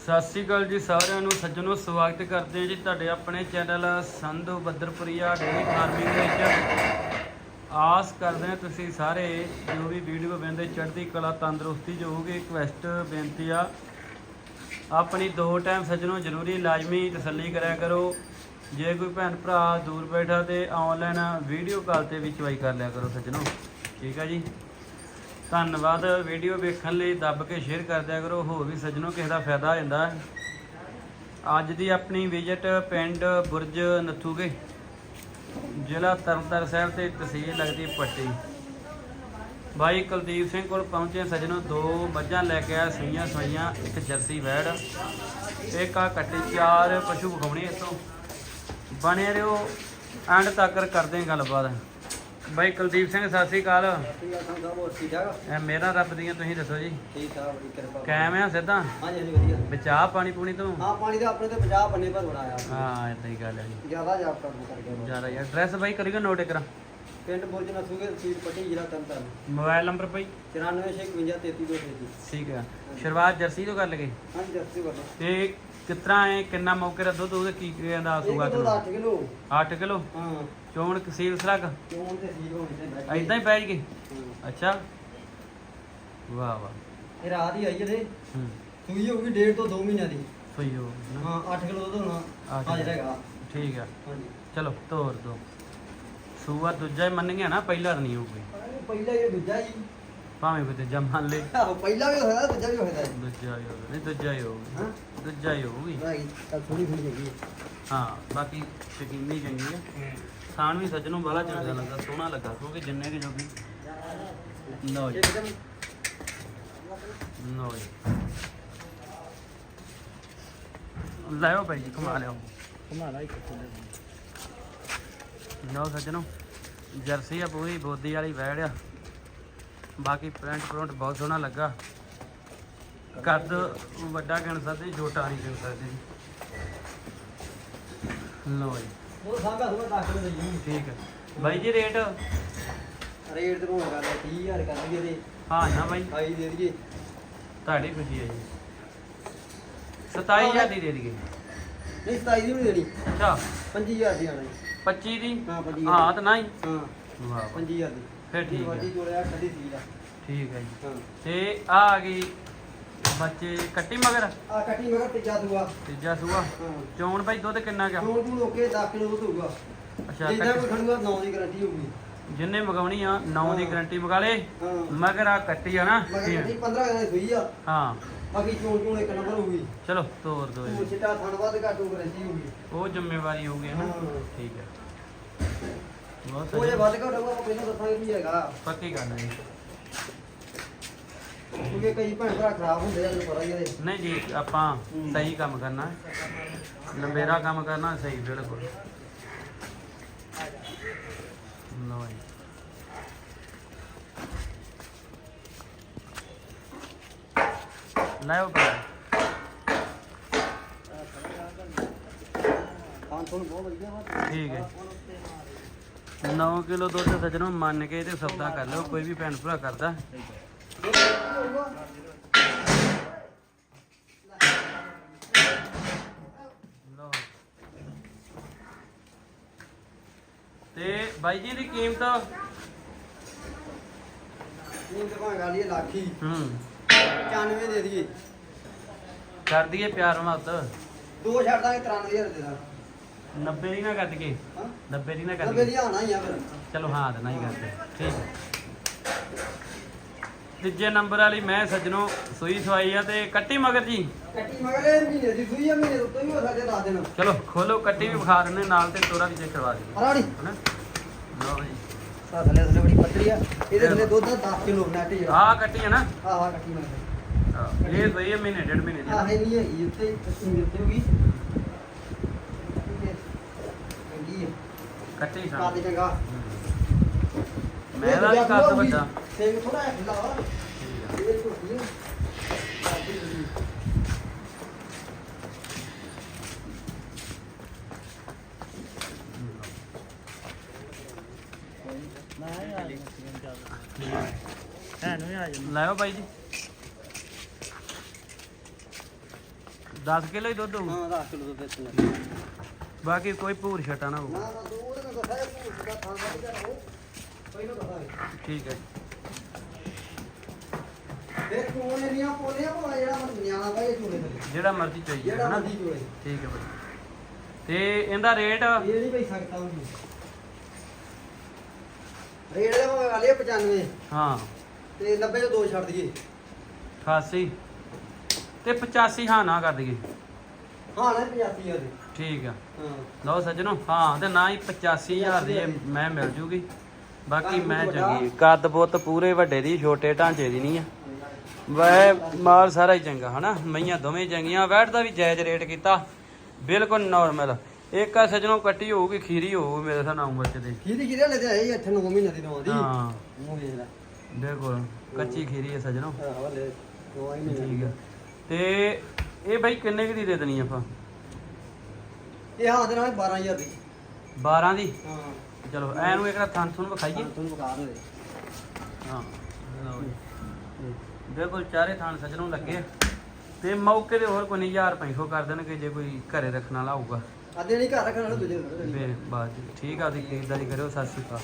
ਸਤਿ ਸ਼੍ਰੀ ਅਕਾਲ ਜੀ ਸਾਰਿਆਂ ਨੂੰ, ਸੱਜਣੋ, ਸਵਾਗਤ ਕਰਦੇ ਹਾਂ ਜੀ ਤੁਹਾਡੇ ਆਪਣੇ channel Sandhu Badarpuria dairy farming ਵਿੱਚ। ਆਸ ਕਰਦੇ ਹਾਂ ਤੁਸੀਂ ਸਾਰੇ ਜੋ ਵੀ ਵੀਡੀਓ ਵੇਖਦੇ, ਚੜ੍ਹਦੀ ਕਲਾ ਤੰਦਰੁਸਤੀ ਜੋ ਹੋਊਗੀ ਰਿਕਵੈਸਟ ਬੇਨਤੀ ਆ। ਆਪਣੀ ਦੋ ਟਾਈਮ ਸੱਜਣੋ, ਜ਼ਰੂਰੀ ਲਾਜ਼ਮੀ ਤਸੱਲੀ ਕਰਿਆ ਕਰੋ। ਜੇ ਕੋਈ ਭੈਣ ਭਰਾ ਦੂਰ ਬੈਠਾ ਤੇ ਆਨਲਾਈਨ ਵੀਡੀਓ ਕਾਲ ਤੇ ਵੀ ਚਵਾਈ ਕਰ ਲਿਆ ਕਰੋ ਸੱਜਣੋ। ਠੀਕ ਆ ਜੀ? ਧੰਨਵਾਦ। ਵੀਡੀਓ ਵੇਖਣ ਲਈ ਦੱਬ ਕੇ ਸ਼ੇਅਰ ਕਰ ਦਿਆ ਕਰੋ, ਹੋਰ ਵੀ ਸੱਜਣੋ ਕਿਸੇ ਦਾ ਫਾਇਦਾ ਹੋ ਜਾਂਦਾ। ਹੈ ਅੱਜ ਦੀ ਆਪਣੀ ਵਿਜ਼ਿਟ ਪਿੰਡ ਬੁਰਜ ਨੱਥੂਗੇ। ਜ਼ਿਲ੍ਹਾ ਤਰਨਤਾਰਨ ਸਾਹਿਬ ਤੇ ਤਹਿਸੀਲ ਲੱਗਦੀ ਪੱਟੀ। ਭਾਈ ਕੁਲਦੀਪ ਸਿੰਘ ਕੋਲ ਪਹੁੰਚੇ ਸੱਜਣੋ, ਦੋ ਮੱਝਾਂ ਲੈ ਕੇ ਆਇਆ, ਸਈਆਂ ਸਈਆਂ ਇੱਕ ਜਰਸੀ ਵੈੜ, ਇੱਕ ਆ ਕੱਟੀ, ਚਾਰ ਪਸ਼ੂ ਵਿਖਾਉਣੇ ਇਤੋਂ ਬਣੇ ਰਹੋ, ਐਂਡ ਤੱਕ ਕਰਦੇ ਗੱਲਬਾਤ। ਭਾਈ ਕੁਲਦੀਪ ਸਿੰਘ ਸਤਿ ਸ੍ਰੀ ਅਕਾਲ। ਆ ਆ ਇਹ ਮੇਰਾ ਰੱਬ ਦੀਆਂ ਤੁਸੀਂ ਦੱਸੋ ਜੀ। ਠੀਕ ਆ ਬੜੀ ਕਿਰਪਾ ਕਾਇਮ ਆ ਸਿੱਧਾ? ਹਾਂਜੀ ਹਾਂਜੀ ਵਧੀਆ। ਬਚਾ ਪਾਣੀ ਪੂਣੀ ਤੋਂ? ਹਾਂ ਪਾਣੀ ਦਾ ਆਪਣੇ ਤੇ 50 ਬੰਨੇ ਪਰ ਬੜਾ ਆ। ਹਾਂ ਇਦਾਂ ਹੀ ਗੱਲ ਹੈ ਜੀ। ਜ਼ਿਆਦਾ ਜਾਪ ਕਰਨ ਕਰਕੇ ਜ਼ਿਆਦਾ ਯਾਰ। ਐਡਰੈਸ ਬਾਈ ਕਰੀਓ ਨੋਟ ਕਰਾਂ ਪਿੰਡ ਬੁਰਜ ਨਸੂਗੇ ਸੀਟ ਪੱਟੀ ਜ਼ਿਲ੍ਹਾ ਤਰਨਤਾਰਨ। ਮੋਬਾਈਲ ਨੰਬਰ ਬਾਈ। 9465533233 ਠੀਕ ਹੈ ਸ਼ੁਰੂਆਤ ਜਰਸੀ ਤੋਂ ਕਰ ਲਗੇ ਹਾਂਜੀ ਜੱਸੀ ਬੋਲੋ ਤੇ ਕਿਤਨਾ ਹੈ ਕਿੰਨਾ ਮੌਕੇ ਦਾ ਦੁੱਧ ਉਹਦੇ ਕੀ ਕਹਿੰਦਾ ਆਸੂਗਾ ਇੱਕ ਦੁੱਧ 8 ਕਿਲੋ। 8 ਕਿਲੋ? ਹਾਂ। ਚੋਣ ਕਸੀਲ ਤੇ ਹੋਣੀ ਤੇ ਬੈਠੀ ਐਦਾਂ ਹੀ ਬੈਠ ਗਏ ਹਾਂ। ਅੱਛਾ। ਵਾਹ ਵਾਹ। ਇਹ ਰਾਤ ਹੀ ਆਈ ਜਦੇ ਹੂੰ। ਸੂਈ ਹੋਊਗੀ ਡੇਢ ਤੋਂ 2 ਮਹੀਨਿਆਂ ਦੀ। ਸਹੀ ਹੋ ਨਾ। ਹਾਂ 8 ਕਿਲੋ ਦੁੱਧ ਹੋਣਾ। ਅੱਠ ਹਾਜ਼ਰ ਹੈਗਾ। ਠੀਕ ਆ। ਹਾਂਜੀ। ਚਲੋ ਤੋਰ ਦੋ। ਸੂਆ ਦੂਜਾ ਹੀ ਮੰਨ ਗਿਆ ਨਾ ਪਹਿਲਾ ਤਾਂ ਨਹੀਂ ਹੋਊਗੀ। ਪਹਿਲਾ ਇਹ ਦੂਜਾ ਹੀ। ਭਾਵੇਂ ਕੋਈ ਦੂਜਾ ਮੰਨ ਲੈ। ਆਹੋ ਪਹਿਲਾ ਵੀ ਹੋਇਆ ਦੂਜਾ ਵੀ ਹੋਇਆ। ਦੂਜਾ ਹੀ ਹੋਊਗਾ। ਨਹੀਂ ਦੂਜਾ ਹੀ ਹੋਊਗੀ। ਹਾਂ। ਦੂਜਾ ਹੀ ਹੋਊਗੀ। ਰਾਈ ਤਾਂ ਥੋੜੀ ਥੋੜੀ ਹੈਗੀ ਹੈ ਹਾਂ ਬਾਕੀ ਸ਼ਕੀਨੀ ਚੰਗੀ ਹੈ। ਥਾਣ ਵੀ ਸੱਜਣੋਂ ਬਾਲਾ ਚੰਗਾ ਲੱਗਾ ਸੋਹਣਾ ਲੱਗਾ ਕਿਉਂਕਿ ਜਿੰਨੇ ਕਿ ਜੋਗੀ। ਲਓ ਜੀ। ਲਓ ਜੀ। ਲਾਓ ਭਾਈ ਜੀ ਕਮਾ ਲਿਓ ਹਮਾਰਾ ਇੱਕ ਲਓ ਸੱਜਣੋ ਜਰਸੀ ਆ ਪੂਰੀ ਬੋਦੀ ਵਾਲੀ ਵੈੜ ਆ। ਬਾਕੀ ਪ੍ਰਿੰਟ ਪ੍ਰਿੰਟ ਬਹੁਤ ਸੋਹਣਾ ਲੱਗਾ। ਕੱਦ ਵੱਡਾ ਗਿਣ ਸਕਦੇ ਛੋਟਾ ਨਹੀਂ ਗਿਣ ਸਕਦੇ ਜੀ। ਲਓ ਜੀ। ਉਹ ਸਾਂਭਾ ਥੋੜਾ ਟੱਕ ਦੇ ਜੀ ਠੀਕ ਹੈ। ਬਾਈ ਜੀ ਰੇਟ? ਰੇਟ ਤੇ ਹੋਣ ਗੱਲ 30000 ਕਰ ਦਈਏ ਤੇ ਹਾਂ ਨਾ ਬਾਈ। ਆਈ ਦੇ ਦਈਏ। ਤੁਹਾਡੀ ਖੁਸ਼ੀ ਹੈ ਜੀ। 27000 ਦੀ ਦੇ ਦਈਏ। ਨਹੀਂ 27 ਦੀ ਨਹੀਂ ਦੇਣੀ। ਅੱਛਾ। 25000 ਦੀ ਆਣਾ ਜੀ 25 ਦੀ? ਹਾਂ 25000 ਹਾਂ ਤਾਂ ਨਹੀਂ। ਹਾਂ। ਵਾਹ। ਵਾਹ 25000 ਦੀ। ਫਿਰ ਠੀਕ ਹੈ। ਜੋੜਿਆ ਖੜੀ ਸੀ ਦਾ। ਠੀਕ ਹੈ ਜੀ। ਤੇ ਆ ਗਈ ਬੱਚੇ ਕੱਟੀ ਮਗਰ? ਆ ਕੱਟੀ ਮਗਰ ਤੀਜਾ ਦੂਆ ਤੀਜਾ ਸੂਆ? ਹਾਂ। ਚੋਣ ਬਾਈ ਦੁੱਧ ਕਿੰਨਾ ਗਿਆ ਹੁਣ ਤੂੰ ਲੋਕੇ 10 ਕਿਲੋ ਦੁੱਧ ਹੋਊਗਾ। ਅੱਛਾ ਜਿੰਨਾ ਕੱਟੀ- ਕੋਈ ਖੜੂਗਾ 9 ਦੀ ਗਾਰੰਟੀ ਹੋਊਗੀ। ਜਿੰਨੇ ਮਗਾਉਣੀ ਆ 9 ਦੀ ਹਾਂ। ਗਾਰੰਟੀ ਮਗਾ ਲੇ ਹਾਂ। ਮਗਰ ਆ ਕੱਟੀ ਆ ਨਾ। ਮਗਰ ਕੱਟੀ 15 ਦਿਨਾਂ ਸੂਈ ਆ। ਹਾਂ। ਬਾਕੀ ਚੋਣ ਚੋਣ ਇੱਕ ਨੰਬਰ ਹੋਊਗੀ। ਚਲੋ ਤੋਰ ਦੋ ਤੂੰ ਚਿੱਟਾ ਥਣ ਵੱਧ ਘੱਟ ਗਾਰੰਟੀ ਹੋਊਗੀ। ਉਹ ਜ਼ਿੰਮੇਵਾਰੀ ਹੋਊਗੀ ਹੈ ਨਾ? ਹਾਂ। ਠੀਕ ਹੈ ਬਹੁਤ ਉਹ ਜੇ ਵੱਧ ਘੱਟ ਹੋਊਗਾ ਆਪਾਂ ਪਹਿਲਾਂ ਦੱਸਾਂਗੇ ਵੀ ਹੈਗਾ। ਪੱਕੀ ਗੱਲ ਹੈ ਜੀ। ਕਿਉਂਕਿ ਕਈ ਭੈਣ ਭਰਾ ਖਰਾਬ ਹੁੰਦੇ ਆ ਤੁਹਾਨੂੰ ਪਤਾ ਹੀ ਹੈ ਇਹਦੇ। ਨਹੀਂ ਜੀ ਆਪਾਂ। ਸਹੀ ਕੰਮ ਕਰਨਾ। ਲੰਬੇਰਾ ਕੰਮ ਕਰਨਾ ਸਹੀ ਬਿਲਕੁਲ। ਲਓ ਜੀ। ਲਾਓ ਭਰਾ। ਖਾਣ ਤੋਂ ਬਹੁਤ ਵਧੀਆ ਵਾ। ਠੀਕ ਹੈ। 9 ਕਿਲੋ ਦੁੱਧ ਸੱਜਣੋਂ ਮੰਨ ਕੇ ਤੇ ਸੌਦਾ ਕਰ ਲਿਓ ਕੋਈ ਵੀ ਭੈਣ ਭਰਾ ਕਰਦਾ। ਲਓ ਤੇ ਬਾਈ ਜੀ ਦੀ ਕੀਮਤ? ਤਾਂ ਭਾਵੇਂ ਗੱਲ ਲਾਖੀ ਹੂੰ। 95 ਦੇ ਦਈਏ। ਕਰ ਦਈਏ ਪਿਆਰ ਮਤ ਦੋ ਛੱਡ ਦਾਂਗੇ 93000 ਦੇ ਦਾਂ 90 ਦੀ ਨਾ ਦਈਏ ਹਾਂ। 90 ਦੀ ਨਾ ਦੀ ਆਣਾ ਹੀ ਆ ਫਿਰ। ਚਲੋ ਹਾਂ ਤੇ ਨਹੀਂ ਕਰਦੇ ਠੀਕ ਹੈ। ਤੀਜੇ ਨੰਬਰ ਵਾਲੀ ਮੈਂ ਸੱਜਣੋ ਸੂਈ ਸਵਾਈ ਆ ਤੇ ਕੱਟੀ ਮਗਰ ਜੀ। ਕੱਟੀ ਮਗਰ ਇਹ ਮਹੀਨੇ ਦੀ ਸੂਈ ਆ ਮਹੀਨੇ ਤੋਂ ਉੱਤੇ ਵੀ ਹੋ ਸਕਦੇ ਦੱਸ ਦੇਣਾ ਚਲੋ ਖੋਲੋ ਕੱਟੀ ਵੀ ਵਿਖਾ ਦਿੰਦੇ ਨਾਲ ਤੇ ਤੋਰਾ ਵੀ ਚੈੱਕ ਕਰਵਾ ਦਿਓ। ਹਰਾੜੀ ਹਨਾ? ਲਓ ਜੀ। ਆ ਥੱਲੇ ਥੱਲੇ ਬੜੀ ਪਤਲੀ ਆ। ਇਹਦੇ ਥੱਲੇ ਦੁੱਧ 10 ਕਿਲੋ ਨੈਟ ਜਿਹੜਾ ਆਹ ਕੱਟੀ ਹੈ ਨਾ? ਆਹ ਆਹ ਕੱਟੀ ਆਹ, ਇਹ ਸਹੀ ਹੈ ਮਹੀਨੇ ਡੇਢ ਮਹੀਨੇ ਦੀ। ਹੈ ਨਹੀਂ ਹੈਗੀ ਉੱਤੇ ਦੇ ਉੱਤੇ ਹੋਗੀ ਹੈ ਕੱਟੀ ਸਾਂ ਕਾਦ ਚੰਗਾ। ਮੈਂ ਦਾ ਵੀ ਕੱਦ ਵੱਡਾ। ਥੋੜਾ ਵਾ ਠੀਕ ਆ। ਇਹ ਛੋਟੀ ਹੈ ਕਾਦੀ ਜੀ ਲਾਓ ਬਾਈ ਜੀ। 10 ਕਿਲੋ ਹੀ ਦੁੱਧ ਹੋਊ। ਹਾਂ 10 ਕਿਲੋ ਦੁੱਧ ਇੱਥੇ ਬਾਕੀ ਕੋਈ ਭੂਰ ਛਟਾ ਨਾ ਹੋਊ। ਨਾ ਨਾ ਦੋ ਉਹਦੇ ਨਾਲ ਦੱਸਿਆ ਭੂਤ ਦਾ ਥਾਂ ਵੱਧ ਗਿਆ ਉਹ ਪਹਿਲਾਂ ਦੱਸਾਂਗੇ ਠੀਕ ਹੈ ਇਹ ਪੋਲੀਆਂ ਜਿਹੜਾ ਇਹ ਮਰਜ਼ੀ ਚਾਹੀਏ ਜਿਹੜਾ ਹਨਾ? ਮਰਜ਼ੀ ਠੀਕ ਹੈ ਬਾਈ। ਤੇ ਇਹਦਾ ਰੇਟ? ਇਹ ਨਹੀਂ ਪਈ ਸਕਦਾ ਉਹਨੂੰ ਰੇਟ ਦੇ ਭਾਵੇਂ ਵਾਲੇ 95 ਹਾਂ। ਤੇ 90 ਤੋਂ ਦੋ ਛੱਡ ਦਈਏ। 88 ਤੇ 85 ਹਾਂ ਨਾ ਕਰ ਦਈਏ। ਹਾਂ ਨਾ 85 ਹਜ਼ਾਰ ਦੀ। ਠੀਕ ਆ। ਹਾਂ। ਲਓ ਸੱਜਣੋ ਹਾਂ ਤੇ ਨਾ ਹੀ 85000 ਦੀ ਇਹ ਮੈਂ ਮਿਲ ਜੂਗੀ। ਬਾਕੀ ਮੈਂ। ਚੰਗੀ ਕੱਦ ਬੁੱਤ ਪੂਰੇ ਵੱਡੇ ਦੀ ਛੋਟੇ ਢਾਂਚੇ ਦੀ ਨਹੀਂ ਆ। ਵੈ ਮਾਲ ਸਾਰਾ ਹੀ ਚੰਗਾ ਹਨਾ? ਮਈਆਂ ਦੋਵੇਂ ਚੰਗੀਆਂ ਵੈਟ ਦਾ ਵੀ ਜਾਇਜ਼ ਰੇਟ ਕੀਤਾ। ਬਿਲਕੁਲ ਨਾਰਮਲ ਇੱਕ ਆ ਸੱਜਣੋ ਕੱਟੀ ਹੋਊਗੀ ਖੀਰੀ ਹੋਊਗੀ ਮੇਰੇ ਹਿਸਾਬ ਨਾਲ ਉਮਰ ਚ ਦੇ ਖੀਰੀ ਖੀਰੇ ਲੈ ਤੇ ਆਏ 8 9 ਮਹੀਨੇ ਦੀ ਨਵਾਂ ਦੀ। ਹਾਂ। ਉਹ ਵੇਖ ਲੈ। ਬਿਲਕੁਲ ਕੱਚੀ ਖੀਰੀ ਹੈ ਸੱਜਣੋ। ਹਾਂ ਵਾਲੇ ਦੋ ਹੀ ਮਹੀਨੇ ਠੀਕ ਆ। ਤੇ ਇਹ ਬਾਈ ਕਿੰਨੇ ਕੁ ਦੀ ਦੇ ਦੇਣੀ ਆਪਾਂ? ਇਹ ਹਾਂ ਦੇ ਨਾਲ 12000 ਦੀ। 12 ਦੀ? ਹਾਂ। ਚਲੋ ਐਨੂੰ ਇੱਕ ਥਾਂ ਤੁਹਾਨੂੰ ਵਿਖਾਈਏ। ਤੁਹਾਨੂੰ ਬਤਾ ਦੇ ਹਾਂ। ਲਓ ਜੀ। ਬਿਲਕੁਲ ਚਾਰੇ ਥਾਂ ਸੱਜਣੋਂ ਲੱਗੇ। ਤੇ ਮੌਕੇ ਤੇ ਹੋਰ ਕੋਈ ਨਹੀਂ 1000 500 ਕਰ ਦੇਣਗੇ ਜੇ ਕੋਈ ਘਰੇ ਰੱਖਣ ਵਾਲਾ ਹੋਊਗਾ ਅੱਧੇ ਨਹੀਂ ਘਰ ਰੱਖਣ ਵਾਲੇ ਦੂਜੇ ਫੇਰ ਬਾਅਦ ਚ। ਠੀਕ ਆ ਦੀ ਖਰੀਦਦਾਰੀ ਕਰਿਓ ਸਤਿ ਸ਼੍ਰੀ ਅਕਾਲ